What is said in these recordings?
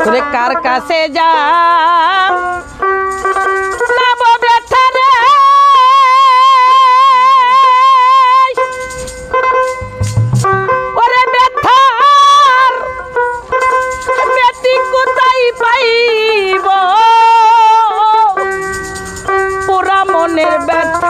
তোরে কার কাছে যা? মনের ব্যথা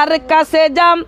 কার কাছে যাম।